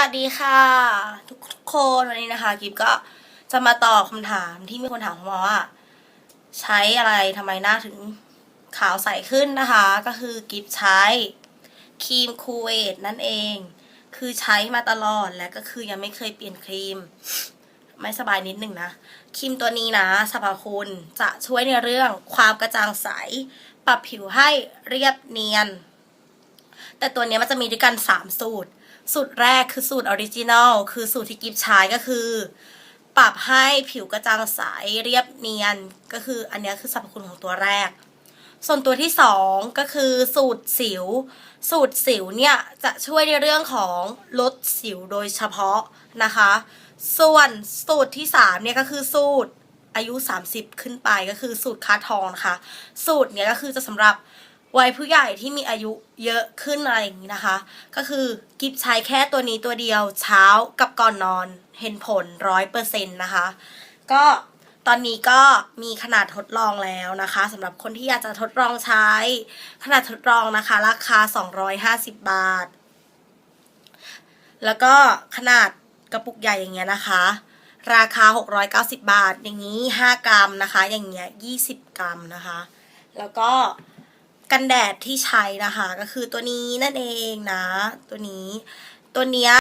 วัสดีค่ะ ทุกคนวันนี้นะคะกิฟก็จะมาตอบคำถามที่มีคนถามมาว่า ใช้อะไรทำไมหน้าถึงขาวใสขึ้นนะคะ ก็คือกิฟใช้ครีมคูเวตนั่นเอง คือใช้มาตลอดและก็คือยังไม่เคยเปลี่ยนครีม ไม่สบายนิดหนึ่งนะครีมตัวนี้นะสรรพคุณจะช่วยในเรื่องความกระจ่างใส ปรับผิวให้เรียบเนียน แต่ตัวนี้มันจะมีด้วยกัน 3 สูตร สูตรแรกคือสูตรออริจินอลคือสูตรที่กิฟใช้ก็คือ ปรับให้ผิวกระจ่างใสเรียบเนียนก็คืออันนี้คือสรรพคุณของตัวแรก ส่วนตัวที่สองก็คือสูตรสิว สูตรสิวเนี่ยจะช่วยในเรื่องของลดสิวโดยเฉพาะนะคะ ส่วนสูตรที่สามเนี่ยก็คือสูตรอายุ 30 ขึ้นไปก็คือสูตรคาทองนะคะ สูตรเนี้ยก็คือจะสำหรับ วัยผู้ใหญ่ที่มีอายุเยอะขึ้นอะไรอย่างนี้นะคะ ก็คือกิฟใช้แค่ตัวนี้ตัวเดียวเช้ากับก่อนนอนเห็นผลร้อยเปอร์เซ็นต์นะคะ ก็ตอนนี้ก็มีขนาดทดลองแล้วนะคะสำหรับคนที่อยากจะทดลองใช้ ขนาดทดลองนะคะ ราคา 250 บาท แล้วก็ขนาดกระปุกใหญ่อย่างเงี้ยนะคะ ราคา 690 บาท อย่างนี้ 5 กรัมนะคะ อย่างเงี้ย 20 กรัมนะคะ แล้วก็ กันแดดที่ใช้นะคะ ก็คือตัวนี้นั่นเองนะ ตัวนี้ ตัวเนี้ย